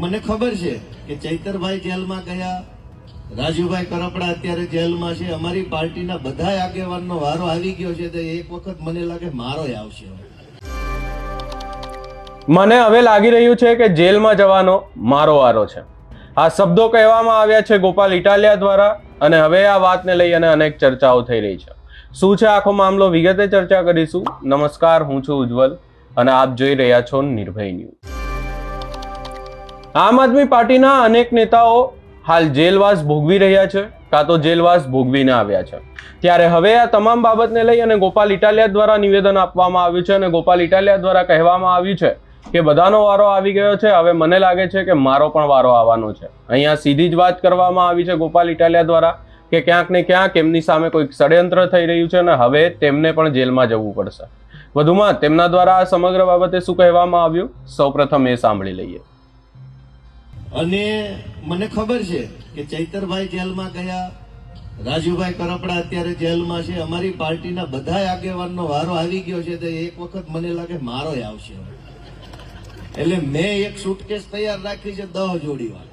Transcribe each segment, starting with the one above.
મને ખબર છે કે ચૈતરભાઈ જેલમાં ગયા, રાજુભાઈ કરપડા અત્યારે જેલમાં છે, અમારી પાર્ટીના બધા આગેવાનનો વારો આવી ગયો છે, તો એક વખત મને લાગે મારો આવશે. મને હવે લાગી રહ્યું છે કે જેલમાં જવાનો મારો વારો છે. આ શબ્દો કહેવામાં આવ્યા છે ગોપાલ ઇટાલિયા દ્વારા, અને હવે આ વાતને લઈ અને અનેક ચર્ચાઓ થઈ રહી છે. શું છે આખો મામલો? વિગતે ચર્ચા કરીશું. નમસ્કાર, હું છું ઉજ્જવલ, અને આપ જોઈ રહ્યા છો નિર્ભય ન્યૂઝ. આમ આદમી પાર્ટીના અનેક નેતાઓ હાલ જેલવાસ ભોગવી રહ્યા છે, કાં તો જેલવાસ ભોગવીને આવ્યા છે. ત્યારે હવે આ તમામ બાબતને લઈ અને ગોપાલ ઇટાલિયા દ્વારા નિવેદન આપવામાં આવ્યું છે અને ગોપાલ ઇટાલિયા દ્વારા કહેવામાં આવ્યું છે કે બધાનો વારો આવી ગયો છે. હવે મને લાગે છે કે મારો પણ વારો આવવાનો છે. અહીંયા સીધી જ વાત કરવામાં આવી છે ગોપાલ ઇટાલિયા દ્વારા કે ક્યાંક ને ક્યાંક એમની સામે કોઈક ષડયંત્ર થઈ રહ્યું છે અને હવે તેમને પણ જેલમાં જવું પડશે. વધુમાં તેમના દ્વારા આ સમગ્ર બાબતે શું કહેવામાં આવ્યું? સૌપ્રથમ એ સાંભળી લઈએ. અને મને ખબર છે કે ચૈતરભાઈ જેલમાં ગયા, રાજુભાઈ કરપડા અત્યારે જેલમાં છે, અમારી પાર્ટીના બધા આગેવાનનો વારો આવી ગયો છે, તો એક વખત મને લાગે મારો આવશે એટલે મેં એક સુટકેસ તૈયાર રાખી છે દહ જોડીવાળ.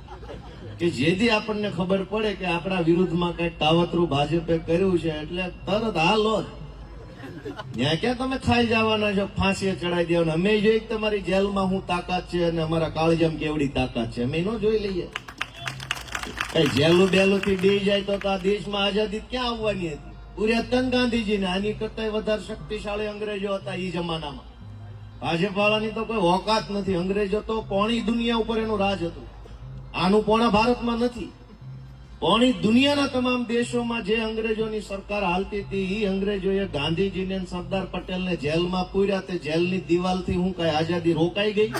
કે જેથી આપણને ખબર પડે કે આપણા વિરુદ્ધમાં કઈ તાવતરું ભાજપે કર્યું છે, એટલે તરત હાલો જ ત્યાં ક્યાં તમે ખાઈ જવાના છો, ફાંસીએ ચડાઈ દેવાના. અમે જોઈ તમારી જેલમાં હું તાકાત છે અને અમારા કાળજામ કેવડી તાકાત છે. અમે નો જોઈ લઈએ. કઈ જેલું બેલું થી ડી જાય તો આ દેશમાં આઝાદી ક્યાં આવવાની હતી? પૂર્યતન ગાંધીજીને આની કરતા વધારે શક્તિશાળી અંગ્રેજો હતા એ જમાનામાં. ભાજપ વાળાની તો કોઈ ઓકાત નથી. અંગ્રેજો તો પોણી દુનિયા ઉપર એનું રાજ હતું. આનું પોણા ભારતમાં નથી. પોણી દુનિયાના તમામ દેશોમાં જે અંગ્રેજોની સરકાર હાલતી હતી એ અંગ્રેજોએ ગાંધીજીને સરદાર પટેલને જેલમાં પૂર્યા તે જેલની દિવાલથી હું કઈ આઝાદી રોકાઈ ગઈ?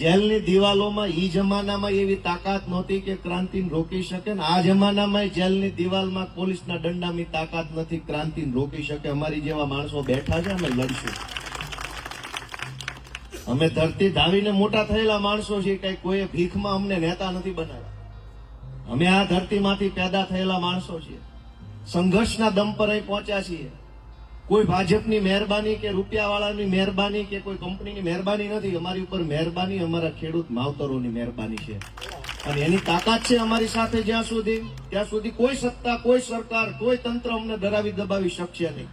જેલની દિવાલોમાં ઈ જમાનામાં એવી તાકાત નહોતી કે ક્રાંતિને રોકી શકે ને આ જમાનામાં જેલની દિવાલમાં પોલીસના દંડાની તાકાત નથી, ક્રાંતિને રોકી શકે. અમારી જેવા માણસો બેઠા છે, અમે લડશું. અમે ધરતી ધાવીને મોટા થયેલા માણસો છીએ, કઈ કોઈએ ભીખમાં અમને નેતા નથી બનાવ્યા. અમે આ ધરતીમાંથી પેદા થયેલા માણસો છીએ. સંઘર્ષના દમ પર પહોંચ્યા છીએ. કોઈ ભાજપની મહેરબાની કે રૂપિયાવાળાની મહેરબાની કે કોઈ કંપનીની મહેરબાની નથી, અમારી ઉપર મહેરબાની અમારા ખેડૂત માવતરોની મહેરબાની છે. અને એની તાકાત છે અમારી સાથે જ્યાં સુધી, ત્યાં સુધી કોઈ સત્તા, કોઈ સરકાર, કોઈ તંત્ર અમને ડરાવી દબાવી શકશે નહીં.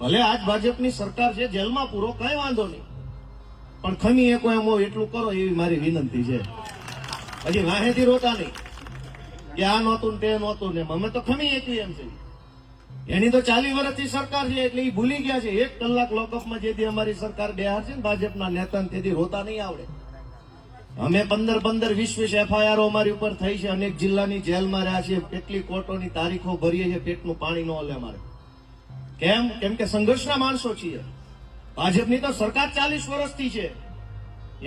ભલે આજ ભાજપની સરકાર છે, જેલમાં પૂરો, કઈ વાંધો નહીં. પણ ખમી એકો એમ એટલું કરો એવી મારી વિનંતી છે. હજી વાહેથી રોતા નહીં. કે આ નહોતું તે નહોતું ને અમે તો ખમી એકવી એમ છે. એની તો ચાલી વર્ષથી સરકાર છે એટલે એ ભૂલી ગયા છે. એક કલાક લોકઅપમાં જેથી અમારી સરકાર બેહાર છે ને ભાજપના નેતા તેથી રોતા નહીં આવડે. અમે પંદર પંદર વીસ વીસ એફઆઈઆર અમારી ઉપર થઈ છે. અનેક જિલ્લાની જેલમાં રહ્યા છે કેટલી કોર્ટોની તારીખો ભરીએ છીએ. પેટનું પાણી ન હોય અમારે. કેમ? કેમ કે સંઘર્ષના માણસો છીએ. ભાજપની તો સરકાર ચાલીસ વર્ષથી છે.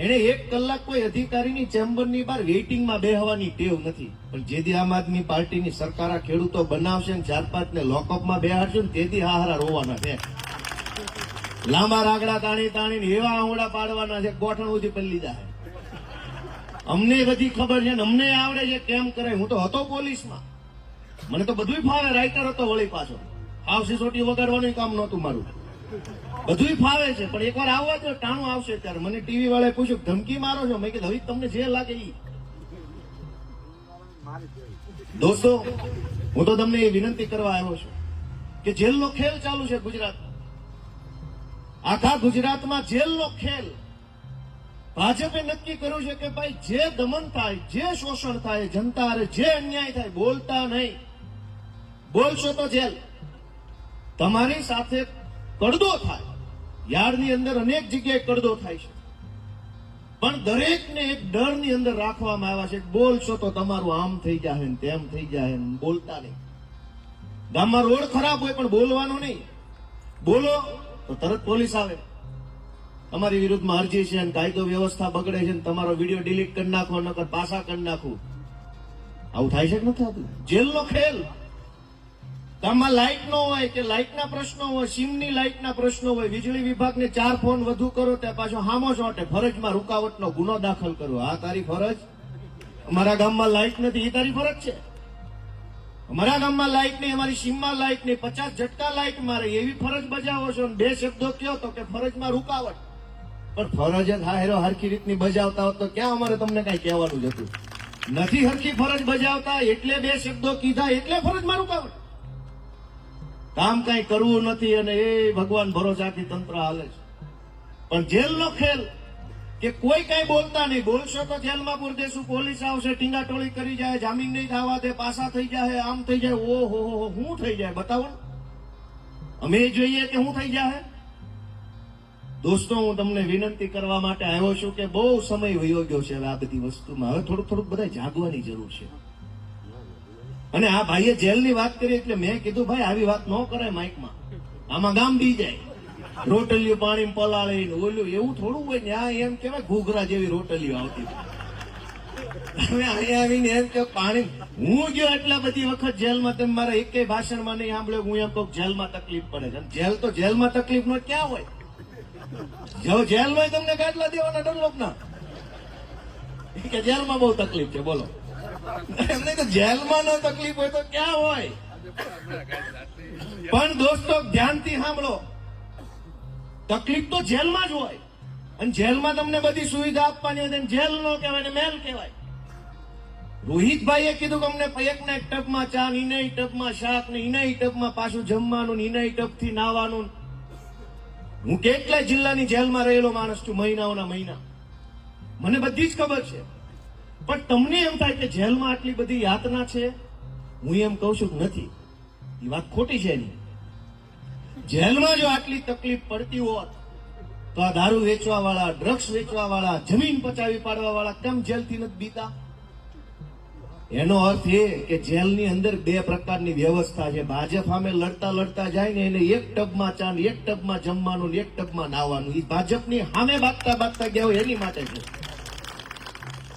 એને એક કલાક કોઈ અધિકારીની ચેમ્બરની બહાર વેઇટિંગમાં બેહવાની ટેવ નથી. પણ જેથી આમ આદમી પાર્ટીની સરકાર ખેડૂતો બનાવશે ને ચાર પાંચ ને લોકઅપમાં બેહાડશે ને તેથી હાહારા રોવાના છે. લાંબા રાગડા તાણી તાણી એવા આંગળા પાડવાના છે ગોઠણ સુધી પલ્લી જાય અમને બધી ખબર છે ને અમને આવડે છે કેમ કરે, હું તો હતો પોલીસમાં. મને તો બધું ફાવે રાઇટર હતો વળી પાછો. હાવ સિસોટી વગાડવાનું કામ નહોતું મારું. બધું ફાવે છે, પણ એકવાર આવવા તો ટાણું આવશે ત્યારે. મને ટીવી વાળાએ પૂછ્યું, ધમકી મારો છો? મેં કીધું, હવે તમને જે લાગે એ દોસ્તો, હું તો તમને એ વિનંતી કરવા આવ્યો છું કે જેલનો ખેલ ચાલુ છે ગુજરાત. આખા ગુજરાતમાં જેલનો ખેલ. ભાજપે નક્કી કર્યું છે કે ભાઈ, જે દમન થાય, જે શોષણ થાય, જનતા અરે જે અન્યાય થાય, બોલતા નહીં. બોલશો તો જેલ. તમારી સાથે કડદો થાય. યાર્ડની અંદર અનેક જગ્યાએ કડદો થાય છે. પણ દરેકને એક ડરની અંદર રાખવામાં આવ્યા છે બોલશો તો તમારું આમ થઈ જાય ને તેમ થઈ જાય ને બોલતા નહીં. ગામમાં રોડ ખરાબ હોય પણ બોલવાનું નહીં. બોલો તો તરત પોલીસ આવે. તમારી વિરુદ્ધમાં અરજી છે અને કાયદો વ્યવસ્થા બગડે છે તમારો વીડિયો ડિલીટ કરી નાખો, નકર પાછા કરી નાખું. આવું થાય છે કે નથી થતું જેલનો ખેલ. ગામમાં લાઇટ ન હોય કે લાઇટના પ્રશ્નો હોય સીમની લાઇટના પ્રશ્નો હોય, વીજળી વિભાગને ચાર ફોન વધુ કરો ત્યાં પાછો હામો ચોટે ફરજમાં રૂકાવટનો ગુનો દાખલ કરો. આ તારી ફરજ? અમારા ગામમાં લાઇટ નથી. એ તારી ફરજ છે? અમારા ગામમાં લાઇટ નહીં, અમારી સીમમાં લાઇટ નહીં. પચાસ ઝટકા લાઇટ મારે. એવી ફરજ બજાવો છો બે શબ્દો કયો તો કે ફરજમાં રૂકાવટ. પણ ફરજ જ હાહેરો હરખી રીતની બજાવતા હોત તો ક્યાં અમારે તમને કઈ કહેવાનું જ હતું? નથી હરખી ફરજ બજાવતા, એટલે બે શબ્દો કીધા, એટલે ફરજ મારું કામ કઈ કરવું નથી અને એ ભગવાન ભરોસાથી તંત્ર હાલે છે. પણ જેલનો ખેલ કે કોઈ કઈ બોલતા નહીં. બોલશો તો જેલમાં પૂર દેશું પોલીસ આવશે, ટીંગાટોળી કરી જાય, જામીન નહીં થવા દે, પાસા થઈ જાય, આમ થઈ જાય, ઓ હો હો, હું થઈ જાય? બતાવો. અમે જોઈએ કે હું થઈ જાય? દોસ્તો, હું તમને વિનંતી કરવા માટે આવ્યો છું કે બહુ સમય વયો ગયો છે હવે આ બધી વસ્તુમાં. હવે થોડુંક થોડુંક બધા જાગવાની જરૂર છે. અને આ ભાઈએ જેલની વાત કરી એટલે મેં કીધું, ભાઈ, આવી વાત ન કરાય માઇકમાં. આમાં ગામ બી જાય. રોટલીઓ પાણી પલાળી ને એવું થોડું હોય ને, આ એમ કેવાય ઘૂઘરા જેવી રોટલીઓ આવતી અહીંયા આવીને એમ કે પાણી હું ગયો એટલા બધી વખત જેલમાં, તમે મારા એક ભાષણમાં નહીં સાંભળ્યો હું એમ કહું જેલમાં તકલીફ પડે છે. જેલ તો જેલમાં તકલીફ નો ક્યાં હોય? જો જેલ હોય તમને ગાદલા દેવાના ડનલોપના કે, જેલમાં બહુ તકલીફ છે, બોલો. એમને તો જેલમાં ન તકલીફ હોય તો ક્યાં હોય? પણ દોસ્તો, ધ્યાનથી સાંભળો. તકલીફ તો જેલમાં જ હોય. અને જેલમાં તમને બધી સુવિધા આપવાની હોય જેલ નો કહેવાય ને મેલ કહેવાય. રોહિતભાઈએ કીધું કે અમને એકના એક ટપમાં ચા ને ઇના ટબમાં શાક ને ઇના ટપમાં પાછું જમવાનું ને ઇના થી નાવાનું હું કેટલાય જિલ્લાની જેલમાં રહેલો માણસ છું, મહિનાઓના મહિના. મને બધી જ ખબર છે. પણ તમને એમ થાય કે જેલમાં આટલી બધી યાતના છે? હું એમ કહું છું નથી. એ વાત ખોટી છે એની. જેલમાં જો આટલી તકલીફ પડતી હોત, તો આ દારૂ વેચવા વાળા ડ્રગ્સ વેચવા વાળા જમીન પચાવી પાડવા વાળા કેમ જેલથી નથી બીતા? એનો અર્થ એ કે જેલની અંદર બે પ્રકારની વ્યવસ્થા છે. ભાજપ સામે લડતા લડતા જાય ને એને એક ટબમાં ચા એક ટબમાં જમવાનું એક ટબમાં નાવાનું. એ ભાજપની સામે બાગતા બાગતા ગયા હોય એની માટે છે.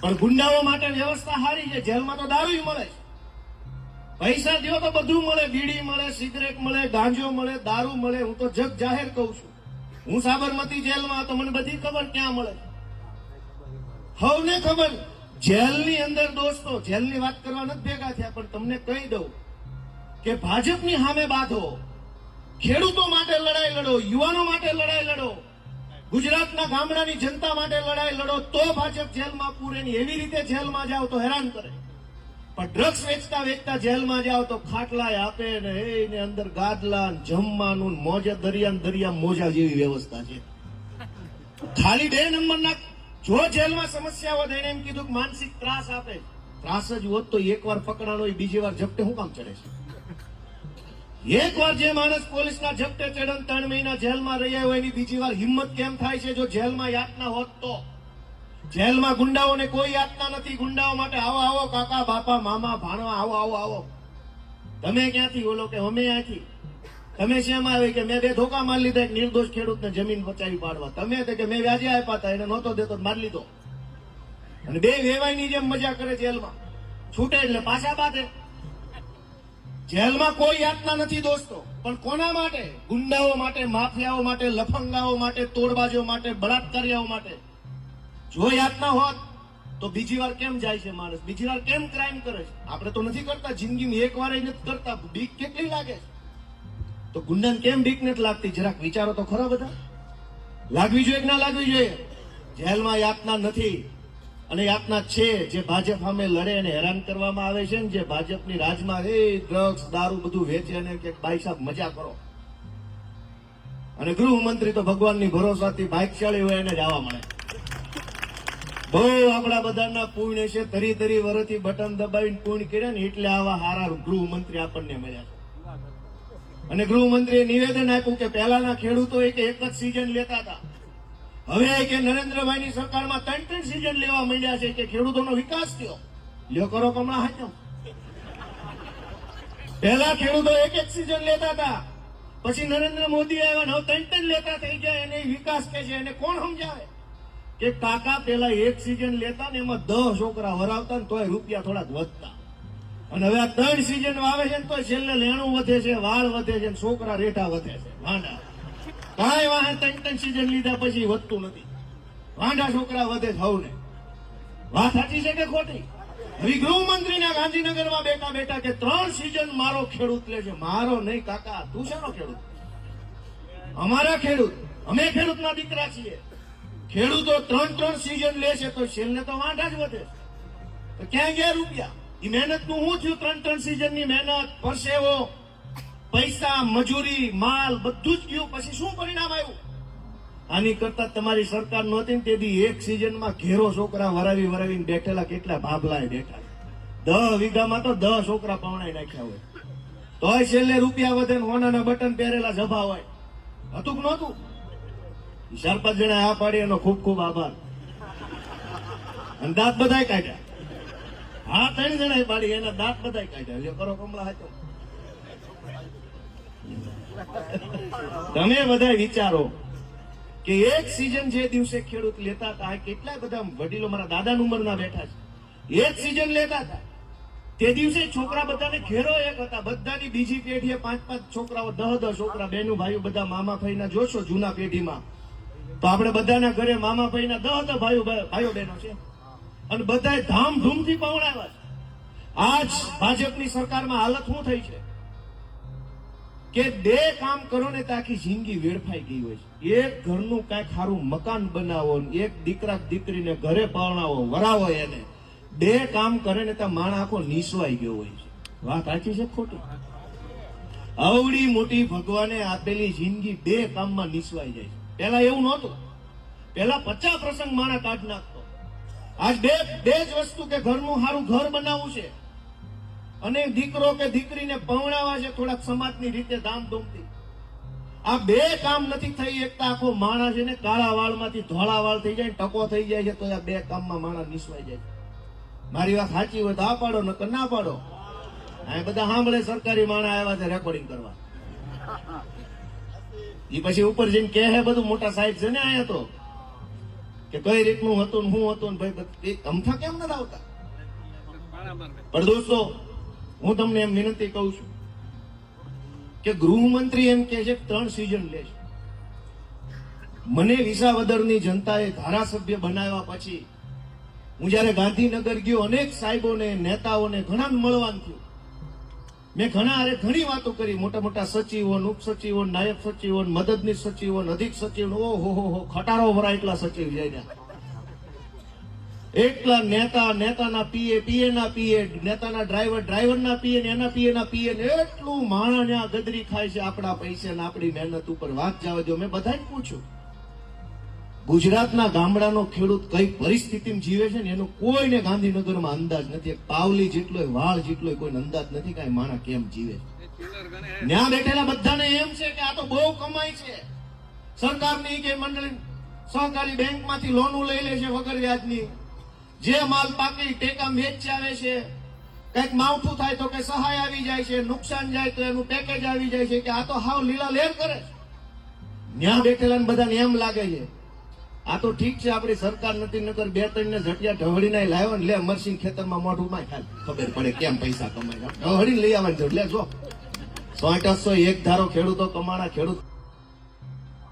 પણ ગુંડાઓ માટે વ્યવસ્થા સારી છે. જેલમાં તો દારૂ મળે છે. પૈસા દો તો બધું મળે. બીડી મળે, સિગરેટ મળે, ગાંજો મળે, દારૂ મળે. હું તો જગ જાહેર કહું છું. હું સાબરમતી જેલમાં, તો મને બધી ખબર ક્યાં મળે. હવને ખબર. જેલની અંદર દોસ્તો, જેલની વાત કરવા નથી ભેગા થયા, પણ તમને કહી દઉં કે ભાજપની સામે બાંધો. ખેડૂતો માટે લડાઈ લડો, યુવાનો માટે લડાઈ લડો. ગુજરાતના ગામડાની જનતા માટે લડાઈ લડો તો ભાજપ જેલમાં પૂરે એવી રીતે જેલમાં જાઓ તો હેરાન કરે. પણ ડ્રગ્સ વેચતા વેચતા જેલમાં જાઓ તો ખાટલાય આપે ને એને અંદર ગાદલા જમવાનું મોજા, દરિયા દરિયા મોજા જેવી વ્યવસ્થા છે. ખાલી બે નંબરના જો જેલમાં સમસ્યા હોત એને એમ કીધું કે માનસિક ત્રાસ આપે. ત્રાસ જ હોત તો એક વાર પકડાનો હોય બીજી વાર ઝપટે શું કામ ચડે છે? એક વાર જે માણસ પોલીસના ઝપટે ચડન ત્રણ મહિના જેલમાં રહ્યા હોય એની બીજી વાર હિંમત કેમ થાય છે જો જેલમાં યાતના હોત તો? જેલમાં ગુંડાઓને કોઈ યાતના નથી. ગુંડાઓ માટે આવો આવો, કાકા, બાપા, મામા, ભાણવા, આવો આવો આવો. તમે ક્યાંથી બોલો કે અમે અહીંથી? તમે શેમ આવે કે મેં બે ધોકા મારી લીધા, એક નિર્દોષ ખેડૂતને જમીન બચાવી પાડવા. તમે તે કે મેં વ્યાજે આપ્યા હતા, એને નહોતો દેતો મારી લીધો. અને બે વેવાઈની જેમ મજા કરે જેલમાં. છૂટે એટલે પાછા બાંધે. જેલમાં કોઈ યાતના નથી દોસ્તો. પણ કોના માટે? ગુંડાઓ માટે, માફિયાઓ માટે, લફંગાઓ માટે, તોડબાજો માટે, બળાત્કારીઓ માટે? જો યાતના હોત, તો બીજી વાર કેમ જાય છે માણસ? બીજી વાર કેમ ક્રાઇમ કરે છે? આપણે તો નથી કરતા જિંદગીમાં એક વાર નથી કરતા. બીક કેટલી લાગે છે? તો ગુંડાને કેમ બીક નથી લાગતી? જરાક વિચારો તો ખરા બધા. લાગવી જોઈએ કે ના લાગવી જોઈએ? જેલમાં યાતના નથી. અને આપના છે જે ભાજપ સામે લડે અને હેરાન કરવામાં આવે છે ને જે ભાજપની રાજમાં, એ ડ્રગ્સ દારૂ બધું વેચે અને કે ભાઈ સાહેબ મજા કરો. અને ગૃહમંત્રી તો ભગવાનની ભરોસાથી ભાગશાળી હોય એને જવા મળે. બહુ આપણા બધાના પુણ્ય છે, તરી તરી વરથી બટન દબાવીને પૂર્ણ કર્યા ને એટલે આવા હારા ગૃહમંત્રી આપણને મળ્યા છે. અને ગૃહમંત્રીએ નિવેદન આપ્યું કે પહેલાના ખેડૂતો એક જ સિઝન લેતા હતા. હવે કે નરેન્દ્રભાઈની સરકારમાં ત્રણ ત્રણ સિઝન લેવા માંડ્યા છે કે ખેડૂતોનો વિકાસ થયો. લ્યો કરો કમળા હાચો પહેલા ખેડૂતો એક એક સિઝન લેતા હતા. પછી નરેન્દ્ર મોદી આવ્યા ને હવે ત્રણ ત્રણ લેતા થઈ જાય એને વિકાસ કે છે, એને કોણ સમજાવે? કે કાકા પેલા એક સિઝન લેતા ને એમાં દસ છોકરા વરાવતા ને તોય રૂપિયા થોડાક વધતા. અને હવે આ ત્રણ સિઝન વાવે છે ને તોય છેલ્લે લેણું વધે છે, વાળ વધે છે છોકરા રેઠા વધે છે. વાંડા. કાંઈ વાહન ત્રણ ત્રણ સિઝન લીધા પછી વધતું નથી. વાંઢા છોકરા વધે છે ને વાત સાચી છે કે ખોટી? હવે ગૃહમંત્રીના ગાંધીનગરમાં બેઠા બેઠા કે ત્રણ સિઝન મારો ખેડૂત લે છે. મારો નહીં કાકા, તું શેનો ખેડૂત? અમારા ખેડૂત. અમે ખેડૂતના દીકરા છીએ. ખેડૂતો ત્રણ ત્રણ સીઝન લે છે તો છેલ્લે તો વાંઢા જ વધે તો ક્યાં ગયા રૂપિયા? એ મહેનતનું શું થયું ત્રણ ત્રણ સીઝનની મહેનત? પરસેવો. પૈસા, મજૂરી, માલ બધું જ ગયું. પછી શું પરિણામ આવ્યું? આની કરતા તમારી સરકાર નહોતી ને તેથી એક સિઝનમાં ઘેરો છોકરા વરાવી વરાવીને બેઠેલા કેટલા ભાભલાએ બેઠા. દહ વીઘામાં તો દહ છોકરા પવણાઈ નાખ્યા હોય. તોય છેલ્લે રૂપિયા વધે હોનાના બટન પહેરેલા જભા હોય. હતું કે નહોતું? પાંચ જણા આ પાડી એનો ખૂબ ખૂબ આભાર. અને દાંત બધાય કાઢ્યા. હા, ત્રણ જણા પાડી, એના દાંત બધાય કાઢ્યા. લ્યો, કરો કમલા હાચો. તમે બધા વિચારો કે એક સિઝન જે દિવસે ખેડૂત લેતા હતા, કેટલા બધા વડીલો મારા દાદા ઉંમરના બેઠા છે. એક સિઝન લેતા હતા. તે દિવસે છોકરા બધાને ઘેરો એક હતા. બધાની બીજી પેઢીએ પાંચ પાંચ છોકરાઓ, દહ દહ છોકરા, બેનું ભાઈઓ બધા મામા ભાઈના જોશો જૂના પેઢીમાં. તો આપણે બધાના ઘરે મામા ભાઈના દહ દહ ભાઈઓ ભાઈઓ બહેનો છે. અને બધાએ ધામધૂમથી પવડાવ્યા છે. આજ ભાજપની સરકારમાં હાલત શું થઈ છે? કે બે કામ કરો ને તો જિંદગી વેડફાઈ ગઈ હોય છે. એક ઘરનું કાંઈક સારું મકાન બનાવો એક દીકરા દીકરીને ઘરે પરણાવો, વરાવો એને. બે કામ કરે ને તો માણ આખો નીસવાઈ ગયો હોય છે. વાત સાચી છે ખોટી? અવડી મોટી ભગવાને આપેલી જિંદગી બે કામમાં નીસવાઈ જાય છે. પેલા એવું નહોતું. પેલા પચાસ પ્રસંગ માણા કાઢ નાખતો. આજ બે બે જ વસ્તુ કે ઘરનું સારું ઘર બનાવવું છે. અને દીકરો કે દીકરીને પવણાવા છે, થોડાક સમાજની રીતે ધામધૂમથી. આ બે કામ નથી થઈ, એકતા આખો માણસ ને કાળા વાળમાંથી ધોળા વાળ થઈ જાય ટકો થઈ જાય છે, તો આ બે કામમાં માણસ નિસવાઈ જાય મારી વાત સાચી હોય તો આ પાડો, નકર ના પાડો. આ બધા સાંભળે સરકારી માણસ આવ્યા છે રેકોર્ડિંગ કરવા. એ પછી ઉપર જઈને કહે છે, બધું મોટા સાહેબ છે ને આયા તો. કે કઈ રીતનું હતું શું હતું ભાઈ અમથા કેમ નથી આવતા? પણ દોસ્તો હું તમને એમ વિનંતી કહું છું કે ગૃહમંત્રી એમ કે છે ત્રણ સિઝન લે છે. મને વિસાવદરની જનતાએ ધારાસભ્ય બનાવ્યા પછી હું જ્યારે ગાંધીનગર ગયો, અનેક સાહેબોને, નેતાઓને ઘણા મળવાનું થયું. મેં ઘણા હારે ઘણી વાતો કરી. મોટા મોટા સચિવો ઉપસચિવો નાયબ સચિવો મદદનીશ સચિવો અધિક સચિવ ઓહો, હો હો, ખટારો ભરા એટલા સચિવ જાય એટલા નેતા, નેતાના પીએ પીએ ના પીએ, નેતાના ડ્રાઈવર, ડ્રાઈવરના પીએ ને એના પીએ ના પીએ ને એટલું માણા ને ગદરી ખાય છે આપણા પૈસા ને આપણી મહેનત ઉપર વાત જવા દો. મેં બધાને પૂછ્યું, ગુજરાતના ગામડાનો ખેડૂત કઈ પરિસ્થિતિમાં જીવે છે ને એનો કોઈને ગાંધીનગરમાં અંદાજ નથી. પાવલી જેટલો વાળ જેટલો કોઈને અંદાજ નથી કાંઈ માણા કેમ જીવે ત્યાં બેઠેલા બધાને એમ છે કે આ તો બહુ કમાય છે. સરકારની કે મંડળી, સહકારી બેંકમાંથી લોનો લઈ લે છે વગર વ્યાજની. જે માલ પાકી ટેકા મેચ આવે છે, કંઈક માવઠું થાય તો કે સહાય આવી જાય છે, નુકસાન જાય તો એનું પેકેજ આવી જાય છે કે આ તો હાવ લીલા લેર કરે છે. ત્યાં બેઠેલા બધાને એમ લાગે છે, આ તો ઠીક છે, આપણી સરકાર નથી, નકર બે ત્રણ ને ઝટિયા ઢવળીને લાવ્યો ને લે અમરસિંહ ખેતરમાં મોઢું માં ખ્યાલ ખબર પડે કેમ પૈસા કમાય ઢવળીને લઈ આવવાની લે જો. સો આઠસો એક ધારો ખેડૂતો, કમાણા ખેડૂત.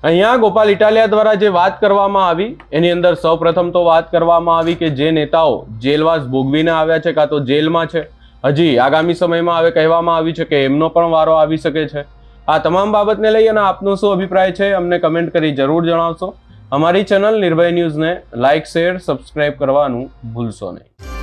અહીંયા ગોપાલ ઇટાલિયા દ્વારા જે વાત કરવામાં આવી, એની અંદર સૌપ્રથમ તો વાત કરવામાં આવી કે જે નેતાઓ જેલવાસ ભોગવીને આવ્યા છે, કાં તો જેલમાં છે. હજી આગામી સમયમાં હવે કહેવામાં આવ્યું છે કે એમનો પણ વારો આવી શકે છે. આ તમામ બાબતને લઈ અને આપનો શું અભિપ્રાય છે, અમને કમેન્ટ કરી જરૂર જણાવશો. અમારી ચેનલ નિર્ભય ન્યૂઝને લાઇક, શેર, સબસ્ક્રાઇબ કરવાનું ભૂલશો નહીં.